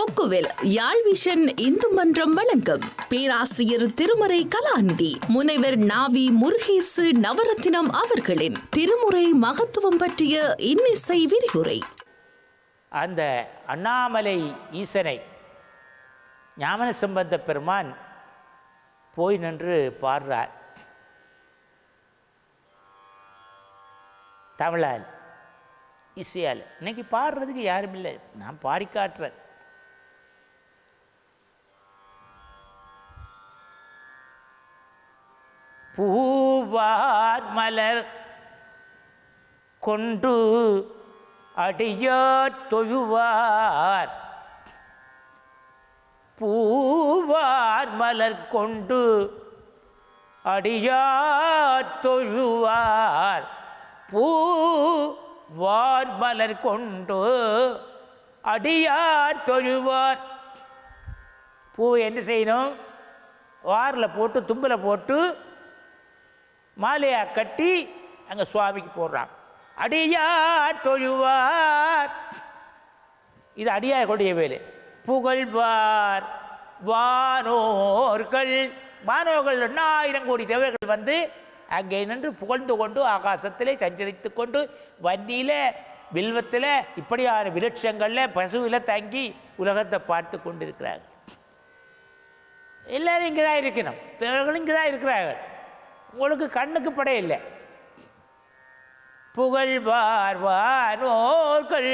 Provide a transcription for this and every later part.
கொக்குவில் யாழ் vision Hindu மன்றம் வழங்கும் பேராசிரியர் திருமறை கலாநிதி முனைவர் நாவி முருகேசு நவரத்தினம் அவர்களின் திருமுறை மகத்துவம் பற்றிய இன்னிசை விரிவுரை. அந்த அண்ணாமலை ஈசனை ஞான சம்பந்த பெருமான் போய் நின்று பாடுறார். தமிழால் இசையால். இன்னைக்கு பாடுறதுக்கு யாரும் இல்லை. நான் பாடி காட்டுறேன். பூவார் மலர் கொண்டு அடியார் தொழுவார். பூவார் மலர் கொண்டு அடியார் தொழுவார். பூவார் மலர் கொண்டு அடியார் தொழுவார். பூ என்ன செய்யணும்? வாரில் போட்டு தும்பில் போட்டு மாலையாக கட்டி அங்கே சுவாமிக்கு போடுறாங்க. அடியார் தொழுவார். இது அடியார்களுடைய வேலை. புகழ்வார். வானோர்கள். மாணவர்கள் ஆயிரம் கோடி தேவர்கள் வந்து அங்கே நின்று புகழ்ந்து கொண்டு ஆகாசத்திலே சஞ்சரித்து கொண்டு வண்டியில் வில்வத்தில் இப்படியான விருட்சங்களில் பசுவில் தங்கி உலகத்தை பார்த்து கொண்டு இருக்கிறார்கள் எல்லோரும் இங்கே தான் இருக்கணும். தேவர்களும் இங்கே தான் இருக்கிறார்கள். உங்களுக்கு கண்ணுக்கு படையில்லை புகழ்வார் புகழ்வார்வாரோர்கள்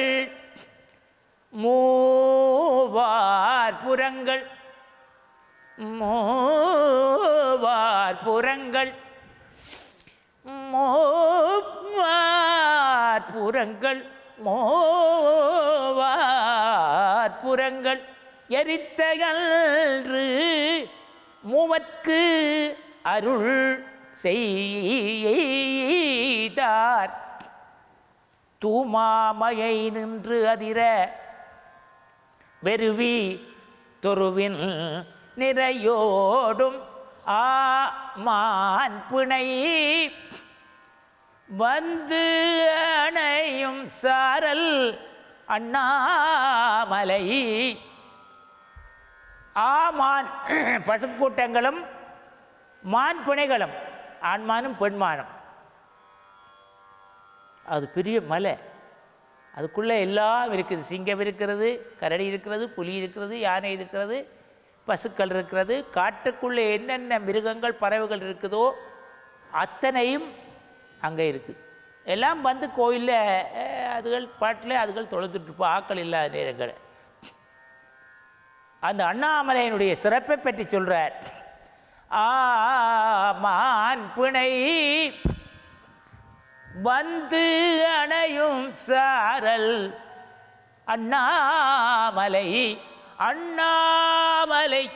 மூவார் புறங்கள் மூவார் புறங்கள் மூவார் புறங்கள் மூவார் புறங்கள். எரித்தகன்று மூவற்கு அருள் செய்தார். தூமாமையை நின்று அதிர வெறுவி தொருவின் நிறையோடும் ஆ மான் பிணை வந்து அணையும் சாரல் அண்ணாமலை. ஆமான் பசுக்கூட்டங்களும் மான் பிணைகளும் ஆண்மானும் பெண்மானும். அது பெரிய மலை. அதுக்குள்ளே எல்லாம் இருக்குது. சிங்கம் இருக்கிறது கரடி இருக்கிறது புலி இருக்கிறது யானை இருக்கிறது பசுக்கள் இருக்கிறது. காட்டுக்குள்ளே என்னென்ன மிருகங்கள் பறவைகள் இருக்குதோ அத்தனையும் அங்கே இருக்குது எல்லாம் வந்து கோயிலில் அதுகள் பாட்டில் அதுகள் தொழுதுட்டுருப்போம் ஆக்கள் இல்லாத நேரங்கள் அந்த அண்ணாமலையினுடைய சிறப்பை பற்றி சொல்கிறார் ஆமான் பிணை வந்து அணையும் சாரல் அண்ணாமலை அண்ணாமலை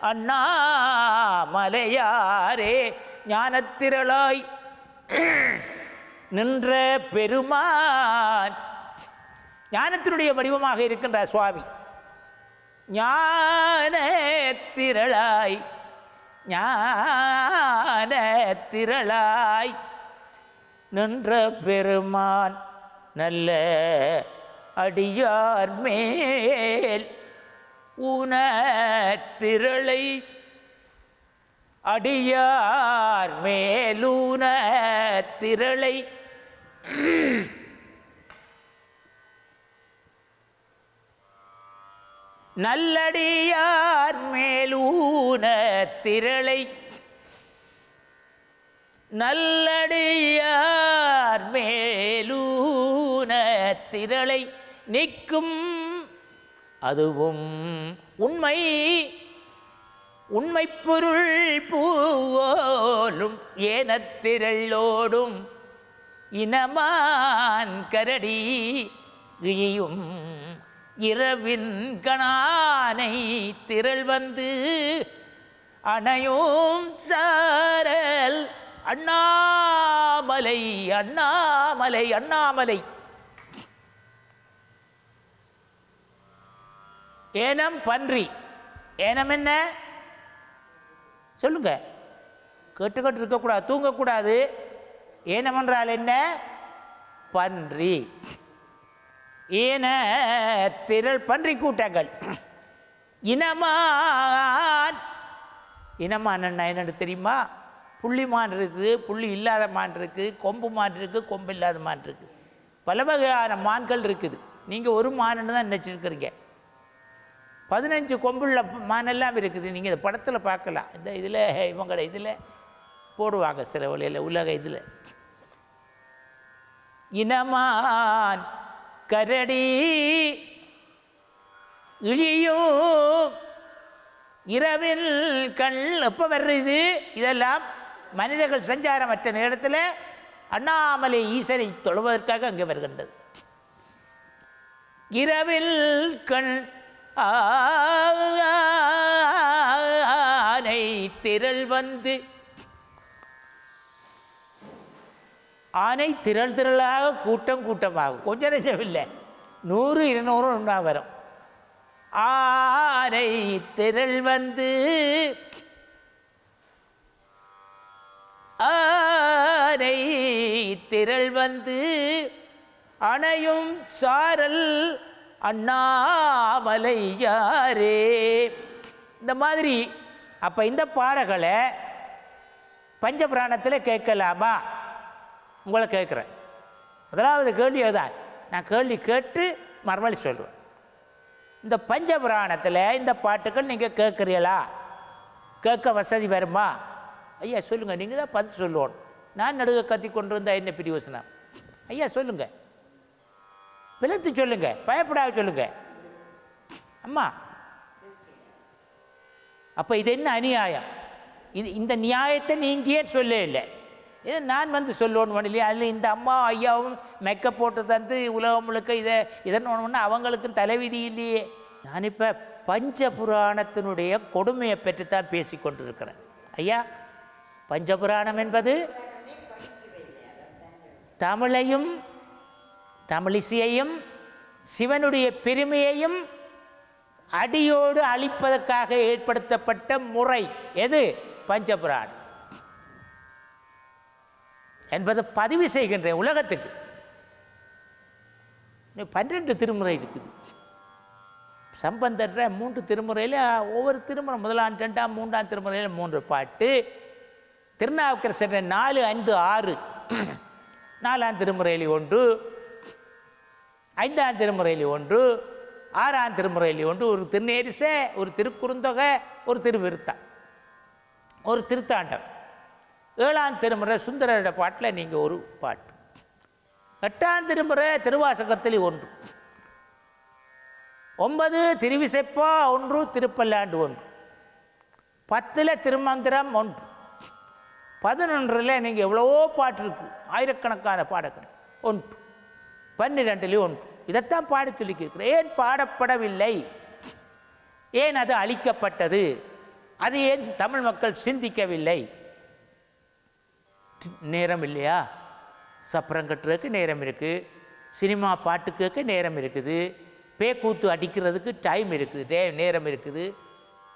அண்ணாமலையாரே ஞானத்திரளாய் நின்ற பெருமான். ஞானத்தினுடைய வடிவமாக இருக்கின்ற சுவாமி. ஞான திரளாய் ஞான திரளாய் நின்ற பெருமான் நல்ல அடியார் மேல் உன திரளை அடியார் மேலூன திரளை நல்லடியார் மேலூன திரளை. நல்லடியார் மேலூன திரளை நிற்கும். அதுவும் உண்மை உண்மை பொருள் பூவோலும் ஏனத்திரளோடும் இனமான் கரடி இழியும். இரவின் கணானை திரள் வந்து அணையும் சாரல். அண்ணாமலை அண்ணாமலை அண்ணாமலை. ஏனம் பன்றி. ஏனம் என்ன? சொல்லுங்க. கேட்டுக்கிட்டு இருக்கக்கூடாது தூங்கக்கூடாது. ஏனம் என்றால் என்ன? பன்றி. ஏன திரள் பன்றி கூட்டங்கள். இனமான் இனமான் என்னன்னு தெரியுமா? புள்ளி மான் இருக்குது புள்ளி இல்லாத மான் இருக்குது கொம்பு மான் இருக்குது கொம்பு இல்லாத மான் இருக்குது. பல வகையான மான்கள் இருக்குது. நீங்கள் ஒரு மானுன்னு தான் நினச்சிருக்கிறீங்க. பதினஞ்சு கொம்புள்ள மானெல்லாம் இருக்குது. நீங்கள் இந்த படத்தில் பார்க்கலாம். இந்த இதில் இவங்கள இதில் போடுவாங்க சில வழியில் உலக இதில். இனமான் கரடி இழியும் இரவில் கண் எப்போ வர்றது இதெல்லாம் மனிதர்கள் சஞ்சாரமற்ற நேரத்தில் அண்ணாமலை ஈசனை தொழுவதற்காக அங்கே வருகின்றது இரவில் கண் ஆனை திரள் வந்து ஆனை திரள் திரளாக கூட்டம் கூட்டமாகும். கொஞ்சம் நெஞ்சம் இல்லை. நூறு இருநூறு ஒன்றா வரும். ஆனை திரள் வந்து ஆனை திரள் வந்து அணையும் சாரல் அண்ணாமலை யாரே இந்த மாதிரி அப்போ இந்த பாடல்களை பஞ்சபுராணத்தில் கேட்கலாமா? உங்களை கேட்குறேன். முதலாவது கேள்வி அதுதான். நான் கேள்வி கேட்டு மறுமொழி சொல்லுவேன். இந்த பஞ்சபுராணத்தில் இந்த பாட்டுக்கள் நீங்கள் கேட்குறீங்களா? கேட்க வசதி வருமா? ஐயா சொல்லுங்கள் நீங்கள் தான் பார்த்து சொல்லுவோம் நான் நடுக கத்தி கொண்டு வந்தால் என்ன பிரியோசனம் ஐயா சொல்லுங்கள் பிளத்து சொல்லுங்கள் பயப்படாத சொல்லுங்கள் அம்மா. அப்போ இது என்ன அநியாயம்? இது இந்த நியாயத்தை நீங்கள் ஏன் சொல்ல இல்லை. இது நான் வந்து சொல்லணும் இல்லையா அதில் இந்த அம்மா ஐயாவும் மெக்கப் போட்டு தந்து உலகம் முழுக்க இதை இதன்னு ஒன்று அவங்களுக்கும் தலைவிதி இல்லையே. நான் இப்போ பஞ்சபுராணத்தினுடைய கொடுமையை பற்றி தான் பேசி கொண்டிருக்கிறேன். ஐயா பஞ்சபுராணம் என்பது தமிழையும் தமிழிசையையும் சிவனுடைய பெருமையையும் அடியோடு அழிப்பதற்காக ஏற்படுத்தப்பட்ட முறை. எது? பஞ்சபுராணம். என்பதை பதிவு செய்கின்றேன் உலகத்துக்கு. பன்னிரெண்டு திருமுறை இருக்குது. சம்பந்தற்ற மூன்று திருமுறையில் ஒவ்வொரு திருமுறை முதலாம் ரெண்டாம் மூன்றாம் திருமுறையில் மூன்று பாட்டு. திருநாவுக்கரசர் நாலு ஐந்து ஆறு. நாலாம் திருமுறையில் ஒன்று. ஐந்தாம் திருமுறையில் ஒன்று. ஆறாம் திருமுறையில் ஒன்று. ஒரு திருநேரிசை ஒரு திருக்குறுந்தொகை ஒரு திருவிருத்தம் ஒரு திருத்தாண்டம். ஏழாம் திருமுறை சுந்தரரோட பாட்டில் நீங்கள் ஒரு பாட்டு. எட்டாம் திருமுறை திருவாசகத்தில் ஒன்று. ஒன்பது திருவிசைப்பா ஒன்று திருப்பல்லாண்டு ஒன்று. பத்தில் திருமந்திரம் ஒன்று. பதினொன்றில் நீங்கள் எவ்வளவோ பாட்டு இருக்குது ஆயிரக்கணக்கான பாடங்கள் ஒன்று. பன்னிரெண்டுலேயும் ஒன்று. இதைத்தான் பாட சொல்லிக்கிறேன் ஏன் பாடப்படவில்லை? ஏன் அது அழிக்கப்பட்டது? அது ஏன் தமிழ் மக்கள் சிந்திக்கவில்லை? நேரம் இல்லையா சப்பரம் கட்டுறதுக்கு நேரம் இருக்குது சினிமா பாட்டு கேட்க நேரம் இருக்குது. பேக்கூத்து அடிக்கிறதுக்கு டைம் இருக்குது. டே நேரம் இருக்குது.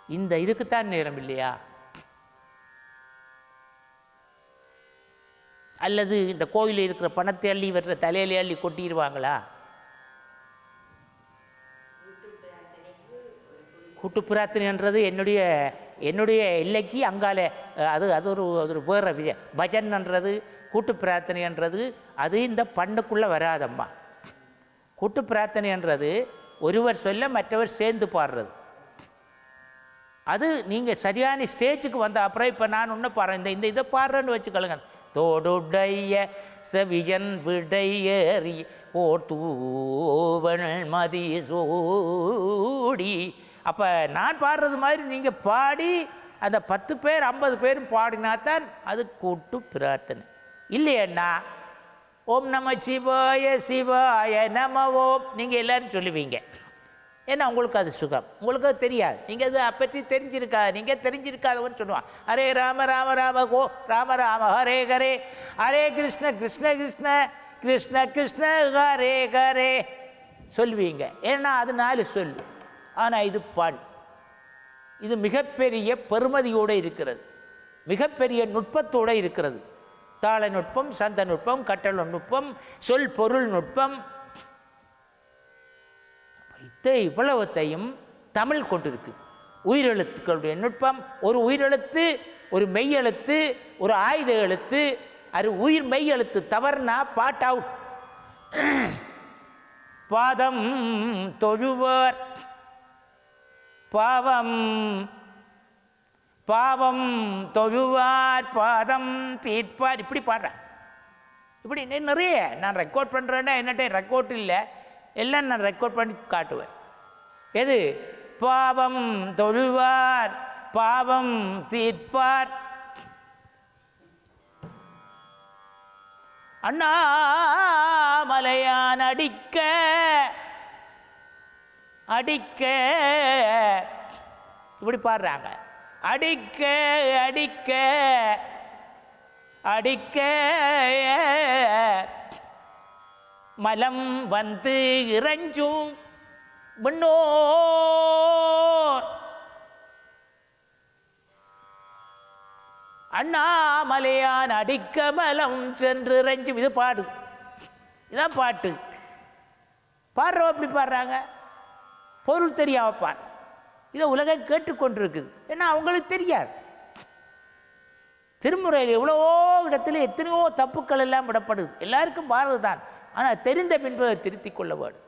இந்த இதுக்குத்தான் நேரம் இல்லையா? அல்லது இந்த கோயிலில் இருக்கிற பணத்தை அள்ளி வர்ற தலையில அள்ளி கொட்டிடுவாங்களா? கூட்டு பிரார்த்தனைன்றது என்னுடைய என்னுடைய எல்லைக்கு அங்கால அது அது ஒரு அது ஒரு வேற விஷயம். பஜன்ன்றது கூட்டு பிரார்த்தனைன்றது அது இந்த பண்ணுக்குள்ளே வராதம்மா. கூட்டு பிரார்த்தனைன்றது ஒருவர் சொல்ல மற்றவர் சேர்ந்து பாடுறது. அது நீங்கள் சரியான ஸ்டேஜுக்கு வந்த அப்புறம் இப்போ நான் ஒன்று பாடுறேன். இந்த இந்த இதை பாடுறேன்னு வச்சுக்கொள்ளுங்க. தோடுடைய செவியன் ஓ ஓட்டூவன் மதி சோடி அப்போ நான் பாடுறது மாதிரி நீங்கள் பாடி அந்த பத்து பேர் ஐம்பது பேரும் பாடினாத்தான் அது கூட்டு பிரார்த்தனை. இல்லையண்ணா? ஓம் நம சிவாய சிவாய நம ஓம் நீங்கள் எல்லோரும் சொல்லுவீங்க. ஏன்னா உங்களுக்கு அது சுகம். உங்களுக்கு அது தெரியாது. நீங்கள் அது பற்றி தெரிஞ்சிருக்காது நீங்கள் தெரிஞ்சிருக்காதவன்னு சொல்லுவான் ஹரே ராம ராம ராம கோ ராம ராம ஹரே ஹரே. ஹரே கிருஷ்ண கிருஷ்ண கிருஷ்ண கிருஷ்ண கிருஷ்ண ஹரே ஹரே. சொல்லுவீங்க. ஏன்னா அது நாலு சொல்லு ஆனால் இது பால் இது மிகப்பெரிய பெருமதியோடு இருக்கிறது. மிகப்பெரிய நுட்பத்தோடு இருக்கிறது. தாள நுட்பம் சந்த நுட்பம் கட்டள நுட்பம் சொல் பொருள் நுட்பம். இத்தை இவ்வளவத்தையும் தமிழ் கொண்டிருக்கு. உயிரெழுத்துக்களுடைய நுட்பம் ஒரு உயிரெழுத்து ஒரு மெய்யெழுத்து ஒரு ஆயுத எழுத்து அது உயிர் மெய் எழுத்து தவறுனா பாட் அவுட். பாதம் தொழுவர். பாவம். பாவம் தொழுவார் பாதம் தீர்ப்பார். இப்படி பாடுறேன். இப்படி நிறைய நான் ரெக்கார்ட் பண்ணுறேன்னா என்னட்ட ரெக்கார்ட் இல்லை. எல்லாம் நான் ரெக்கார்ட் பண்ணி காட்டுவேன். எது? பாவம் தொழுவார் பாவம் தீர்ப்பார். அண்ணாமலையான் அடிக்க அடிக்க. இப்படி பாடுறாங்க. அடிக்க அடிக்க அடிக்க. மலம் வந்து இறைஞ்சும் முன்னோர். அண்ணாமலையான் அடிக்க மலம் சென்று இறைஞ்சும். இது பாடு. இதான் பாட்டு. பாடுறோம் அப்படி பாடுறாங்க. பொருள் தெரியா வைப்பான் இதை உலகம் கேட்டுக்கொண்டிருக்குது. ஏன்னா அவங்களுக்கு தெரியாது. திருமுறையில் எவ்வளவோ இடத்துல எத்தனையோ தப்புக்கள் எல்லாம் விடப்படுது. எல்லாருக்கும் பாரது தான். ஆனால் தெரிந்த பின்பு அதை திருத்திக் கொள்ள வேண்டும்.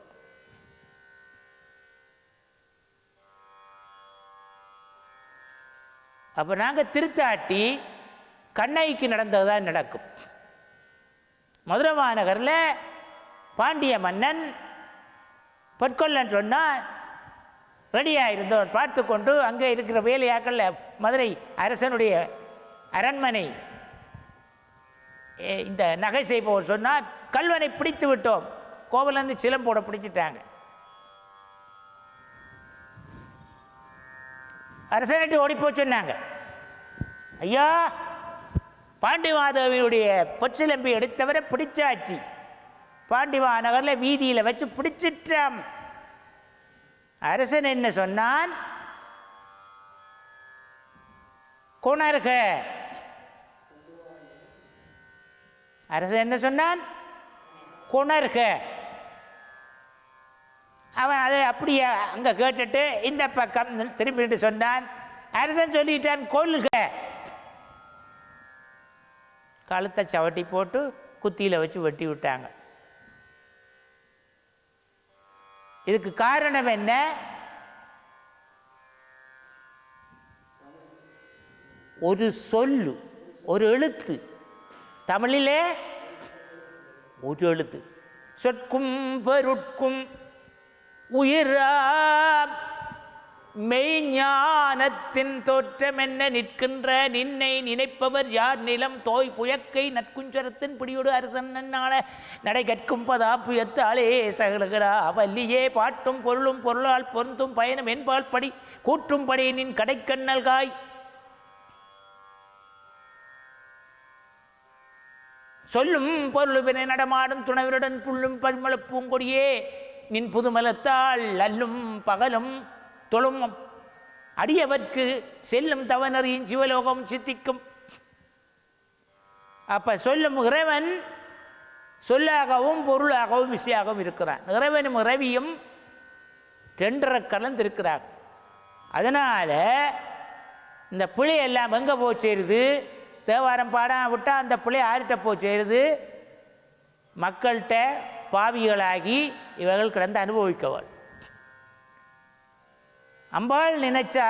அப்போ நாங்கள் திருத்தாட்டி கண்ணகிக்கு நடந்தது தான் நடக்கும். மதுரை மாநகரில் பாண்டிய மன்னன் பொற்கொள்ளன் சொன்னால் ரெடியாக இருந்தவர் பார்த்து கொண்டு அங்கே இருக்கிற வேலையாக்களில் மதுரை அரசனுடைய அரண்மனை. இந்த நகை செய்பவர் சொன்னார் கல்வனை பிடித்து விட்டோம். கோவலன்னு சிலம்போட பிடிச்சிட்டாங்க. அரசனட்டு ஓடிப்போ சொன்னாங்க. ஐயா பாண்டிமாதேவியுடைய பொற்சிலம்பி எடுத்தவரை பிடிச்சாச்சு. பாண்டிமா நகரில் வீதியில் வச்சு பிடிச்சிட்டான் அரசன் என்ன சொன்னான்? கொணர்க. அரசன் என்ன சொன்னான்? கொணர்க. அவன் அதை அப்படியே அங்கே கேட்டுட்டு இந்த பக்கம் திரும்பிட்டு சொன்னான். அரசன் சொல்லிட்டான் கொள்க கழுத்தை சவட்டி போட்டு குத்தியில் வச்சு வெட்டி விட்டாங்க. இதுக்கு காரணம் என்ன? ஒரு சொல்லு ஒரு எழுத்து. தமிழிலே ஒரு எழுத்து. சொற்கும் பெருட்கும் உயிராம் மெய்ஞானத்தின் தோற்றமென்ன நிற்கின்ற நின்னை நினைப்பவர் யார் நிலம் தோய் புயக்கை நற்குஞ்சரத்தின் பிடியோடு அரசன் நன்னாள நடை கற்கும் பதா புயத்தாலே சகலுகிறா வல்லியே பாட்டும் பொருளும் பொருளால் பொருந்தும் பயணம் என்பால் படி கூற்றும் படி நின் கடைக்கண்ணல்காய் சொல்லும் பொருளுவினை நடமாடும் துணவருடன் புல்லும் பரிமள பூங்கொடியே நின் புதுமலத்தால் அல்லும் பகலும் தொழும் அடியவர்க்கு செல்லும் தவனறியும் சிவலோகம் சித்திக்கும். அப்போ சொல்லும் இறைவன் சொல்லாகவும் பொருளாகவும் விசையாகவும் இருக்கிறான். இறைவனும் இறைவியும் ரெண்டரை கலந்திருக்கிறார். அதனால் இந்த பிழை எல்லாம் எங்கே போய் சேருது? தேவாரம் பாடாம விட்டால் அந்த பிள்ளை ஆறிட்ட போய் சேருது? மக்கள்கிட்ட பாவிகளாகி இவர்கள் கிடந்து அனுபவிக்கவள். அம்பாள் நினைச்சா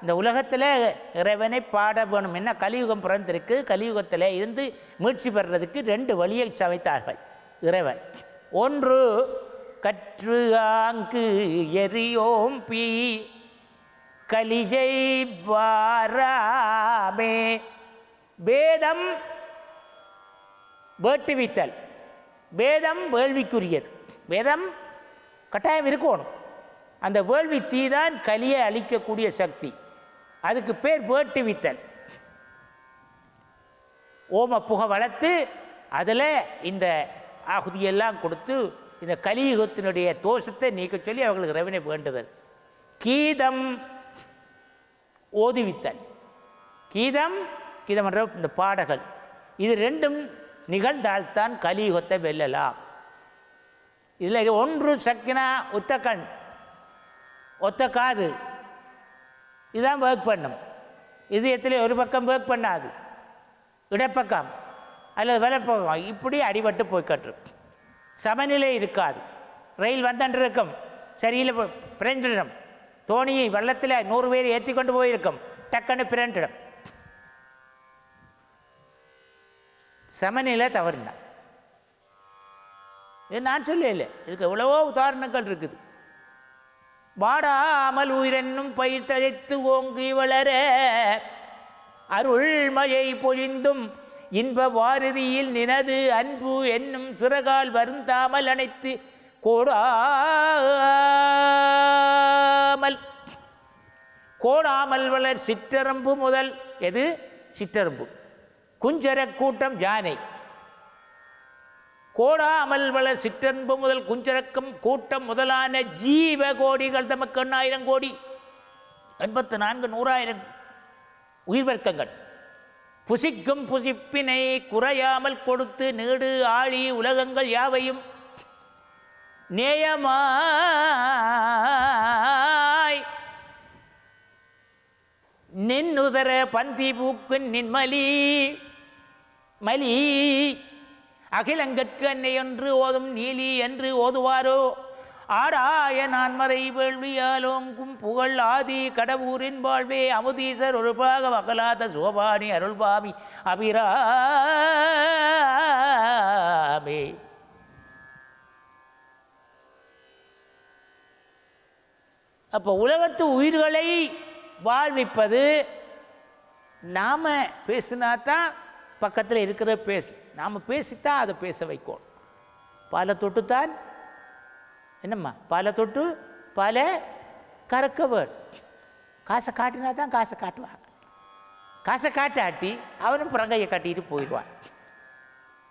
இந்த உலகத்தில் இறைவனை பாட வேணும். என்ன கலியுகம் பிறந்திருக்கு கலியுகத்தில் இருந்து மீட்சி பெறுறதுக்கு ரெண்டு வழியை சமைத்தார்கள். இறைவன் ஒன்று கற்று ஆங்கு எரியோம் பி கலிஜை வாராமே. வேதம் வேட்டுவித்தல் வேதம் வேள்விக்குரியது. வேதம் கட்டாயம் இருக்கணும். அந்த வேள்வி தீ தான் கலியை அழிக்கக்கூடிய சக்தி. அதுக்கு பேர் வேட்டுவித்தல் ஓம புகை வளர்த்து அதில் இந்த ஆகுதியெல்லாம் கொடுத்து இந்த கலியுகத்தினுடைய தோஷத்தை நீக்க சொல்லி அவர்களுக்கு ரவினை வேண்டுதல். கீதம் ஓதுவித்தல். கீதம் கீதம் என்ற இந்த பாடல்கள். இது ரெண்டும் நிகழ்ந்தால்தான் கலியுகத்தை வெல்லலாம். இதில் ஒன்று சக்கினா ஒத்த ஒத்த காது. இதுதான் ஒர்க் பண்ணும். இதயத்தில் ஒரு பக்கம் ஒர்க் பண்ணாது. இடப்பக்கம் அல்லது வலப்பக்கம் இப்படி அடிபட்டு போய் கட்டுரும் சமநிலை இருக்காது. ரயில் வந்தன்று இருக்கும். சரியில் பிறந்திடும் தோணியை வெள்ளத்தில் நூறு பேர் ஏற்றி கொண்டு போயிருக்கும். டக்குன்னு பிறண்டிடும் சமநிலை தவறுனா. இது நான் சொல்லல. இதுக்கு எவ்வளவோ உதாரணங்கள் இருக்குது. வாடாமல் உயிரென்னும் பயிர் தழைத்து ஓங்கி வளர அருள் மழை பொழிந்தும் இன்ப வாரதியில் நினது அன்பு என்னும் சிறகால் வருந்தாமல் அணைத்து கோடாமல். கோடாமல் வளர் சிற்றரம்பு முதல் எது? சிற்றரம்பு. குஞ்சர கூட்டம் யானை. கோடாமல் அமல்வள சிற்றன்பு முதல் குஞ்சரக்கம் கூட்டம் முதலான ஜீவ கோடிகள் தமக்கு எண்ணாயிரம் கோடி. எண்பத்து நான்கு நூறாயிரம் உயிர் வர்க்கங்கள் புசிக்கும் புசிப்பினை குறையாமல் கொடுத்து நீடு ஆழி உலகங்கள் யாவையும்? நேயமாய் நின்னுதர பந்தி பூக்கு நின்மலி மலி அகிலங்கட்கு அன்னை என்று ஓதும் நீலி என்று ஓதுவாரோ? ஆடாய நான்மறை வேள்வியாலோங்கும் புகழ் ஆதி கடவுரின் வாழ்வே அமுதீசர் ஒரு பாக வகலாத சோபானி அருள்பாமி அபிராமே. அப்போ உலகத்து உயிர்களை வாழ்விப்பது நாம் பேசினா தான் பக்கத்தில் இருக்கிற பேசு. நாம் பேசித்தான் அதை பேச வைக்கணும் தொட்டு தொட்டுத்தான் என்னம்மா? பல தொட்டு பல கறக்க வேணும் காசை காட்டினா தான் காசை காட்டுவாங்க. காசை காட்டாட்டி அவனும் புறங்கையை கட்டிட்டு போயிடுவான்.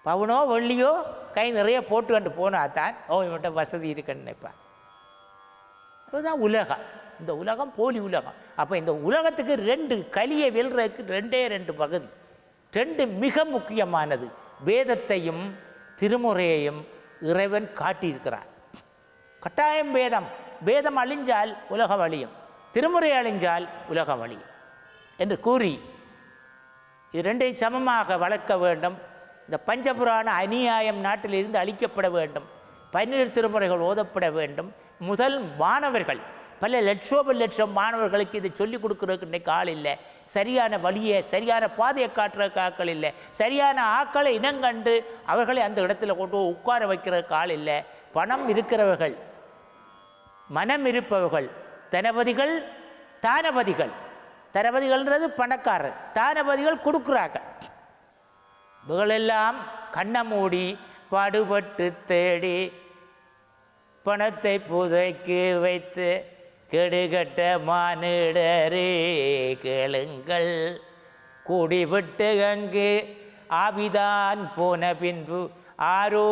பவுனோ வெள்ளியோ கை நிறைய போட்டு கண்டு போனா தான் ஓ இவன்கிட்ட வசதி இருக்குன்னு நினைப்பான். அதுதான் உலகம். இந்த உலகம் போலி உலகம். அப்போ இந்த உலகத்துக்கு ரெண்டு கலியை வெல்றதுக்கு ரெண்டே ரெண்டு பகுதி. ரெண்டு மிக முக்கியமானது. வேதத்தையும் திருமுறையையும் இறைவன் காட்டியிருக்கிறான் கட்டாயம் வேதம். வேதம் அழிஞ்சால் உலகம் அழியும் திருமுறை அழிஞ்சால் உலகம் அழியும் என்று கூறி இது ரெண்டையும் சமமாக வளர்க்க வேண்டும். இந்த பஞ்சபுராண அநியாயம் நாட்டிலிருந்து அழிக்கப்பட வேண்டும். பன்னிரு திருமுறைகள் ஓதப்பட வேண்டும். முதல் மாணவர்கள் பல லட்சோப லட்சம் மாணவர்களுக்கு இதை சொல்லிக் கொடுக்குறதுக்கு இன்றைக்கு ஆள் இல்லை. சரியான வழியை சரியான பாதையை காட்டுறதுக்கு ஆக்கள் இல்லை. சரியான ஆக்களை இனங்கண்டு அவர்களை அந்த இடத்துல கொண்டு போய் உட்கார வைக்கிறதுக்கு ஆள் இல்லை. பணம் இருக்கிறவர்கள் மனம் இருப்பவர்கள் தனபதிகள் தானபதிகள் தனபதிகள்ன்றது பணக்காரர். தானபதிகள் கொடுக்குறாங்க. இவர்களெல்லாம் கண்ணை மூடி பாடுபட்டு தேடி பணத்தை புதைக்கு வைத்து கெடுகட்ட மானிடரே கேளுங்கள். குடிவிட்டு அங்கு ஆவிதான் போன பின்பு ஆரோ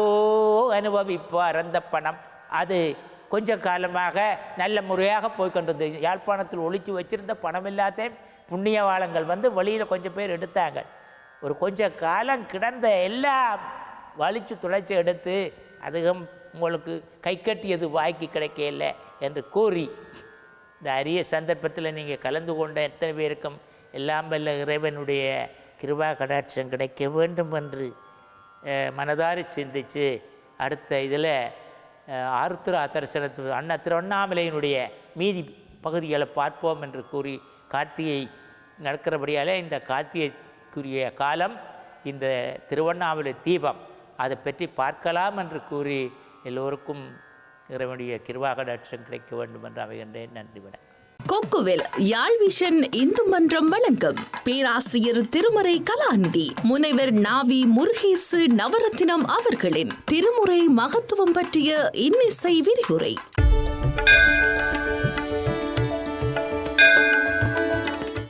அனுபவிப்பார் அந்த பணம். அது கொஞ்ச காலமாக நல்ல முறையாக போய்கொண்டிருந்தது. யாழ்ப்பாணத்தில் ஒழித்து வச்சிருந்த பணம் எல்லாத்தையும் புண்ணியவாளங்கள் வந்து வழியில் கொஞ்சம் பேர் எடுத்தாங்க. ஒரு கொஞ்ச காலம் கிடந்த எல்லாம் வலிச்சு துளைச்சி எடுத்து அதுவும் உங்களுக்கு கை கட்டியது வாய்க்கு கிடைக்கல என்று கூறி இந்த அரிய சந்தர்ப்பத்தில் நீங்கள் கலந்து கொண்ட எத்தனை பேருக்கும் எல்லாம் வல்ல இறைவனுடைய கிருபா கடாட்சம் கிடைக்க வேண்டும் என்று மனதாரி சிந்தித்து அடுத்த இதில் ஆருத்ரா தரிசனத்து அண்ணா திருவண்ணாமலையினுடைய மீதி பகுதிகளை பார்ப்போம் என்று கூறி கார்த்திகை நடக்கிறபடியாலே இந்த கார்த்திகைக்குரிய காலம் இந்த திருவண்ணாமலை தீபம் அதை பற்றி பார்க்கலாம் என்று கூறி எல்லோருக்கும் இறைவனுடைய கிருவாகடாட்சம் கிடைக்க வேண்டும் என்று அமைகின்றேன் நன்றி வணக்கம். கொக்குவில் யாழ் விஷன் இந்து மன்றம் வழங்கும். பேராசிரியர் திருமறை கலாநிதி முனைவர் நாவி முருகேசு நவரத்தினம் அவர்களின் திருமுறை மகத்துவம் பற்றிய இன்னிசை விரிவுரை.